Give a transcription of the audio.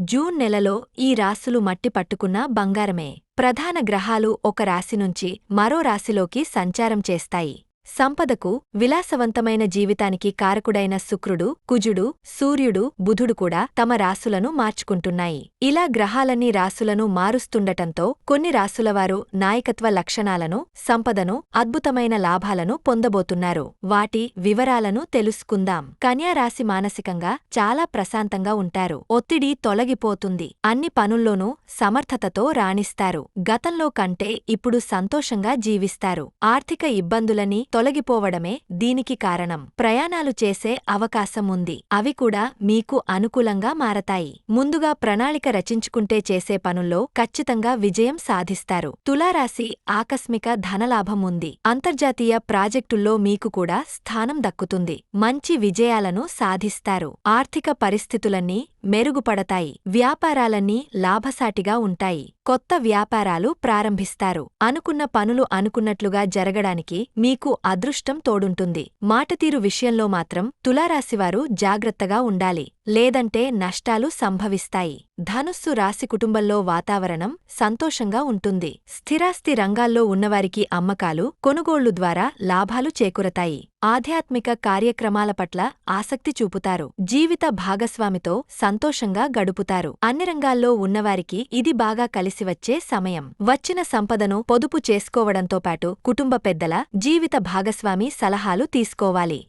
June నెలలో ఈ రాసులు మట్టి పట్టుకున్న బంగారమే. ప్రధాన గ్రహాలు ఒక రాశి నుంచి మరో రాశిలోకి సంచారం చేస్తాయి. సంపదకు విలాసవంతమైన జీవితానికి కారకుడైన శుక్రుడు కుజుడు సూర్యుడు బుధుడు కూడా తమ రాసులను మార్చుకుంటున్నాయి. ఇలా గ్రహాలన్నీ రాసులను మారుస్తుండటంతో కొన్ని రాసులవారు నాయకత్వ లక్షణాలను సంపదను అద్భుతమైన లాభాలను పొందబోతున్నారు. వాటి వివరాలను తెలుసుకుందాం. కన్యారాశి మానసికంగా చాలా ప్రశాంతంగా ఉంటారు. ఒత్తిడి తొలగిపోతుంది. అన్ని పనుల్లోనూ సమర్థతతో రాణిస్తారు. గతంలో కంటే ఇప్పుడు సంతోషంగా జీవిస్తారు. ఆర్థిక ఇబ్బందులని తొలగిపోవడమే దీనికి కారణం. ప్రయాణాలు చేసే అవకాశం ఉంది అవి కూడా మీకు అనుకూలంగా మారతాయి. ముందుగా ప్రణాళిక రచించుకుంటే చేసే పనుల్లో ఖచ్చితంగా విజయం సాధిస్తారు. తులారాశి ఆకస్మిక ధనలాభం ఉంది అంతర్జాతీయ ప్రాజెక్టుల్లో మీకు కూడా స్థానం దక్కుతుంది. మంచి విజయాలను సాధిస్తారు. ఆర్థిక పరిస్థితులన్నీ మెరుగుపడతాయి. వ్యాపారాలన్నీ లాభసాటిగా ఉంటాయి. కొత్త వ్యాపారాలు ప్రారంభిస్తారు. అనుకున్న పనులు అనుకున్నట్లుగా జరగడానికి మీకు అదృష్టం తోడుంటుంది. మాటతీరు విషయంలో మాత్రం తులారాశివారు జాగ్రత్తగా ఉండాలి. లేదంటే నష్టాలు సంభవిస్తాయి. ధనుస్సు రాశి కుటుంబంలో వాతావరణం సంతోషంగా ఉంటుంది. స్థిరాస్తి రంగాల్లో ఉన్నవారికి అమ్మకాలు కొనుగోళ్ళు ద్వారా లాభాలు చేకూరతాయి. ఆధ్యాత్మిక కార్యక్రమాల పట్ల ఆసక్తి చూపుతారు. జీవిత భాగస్వామితో సంతోషంగా గడుపుతారు. అన్ని రంగాల్లో ఉన్నవారికి ఇది బాగా కలిసివచ్చే సమయం. వచ్చిన సంపదను పొదుపు చేసుకోవడంతో పాటు కుటుంబ పెద్దల జీవిత భాగస్వామి సలహాలు తీసుకోవాలి.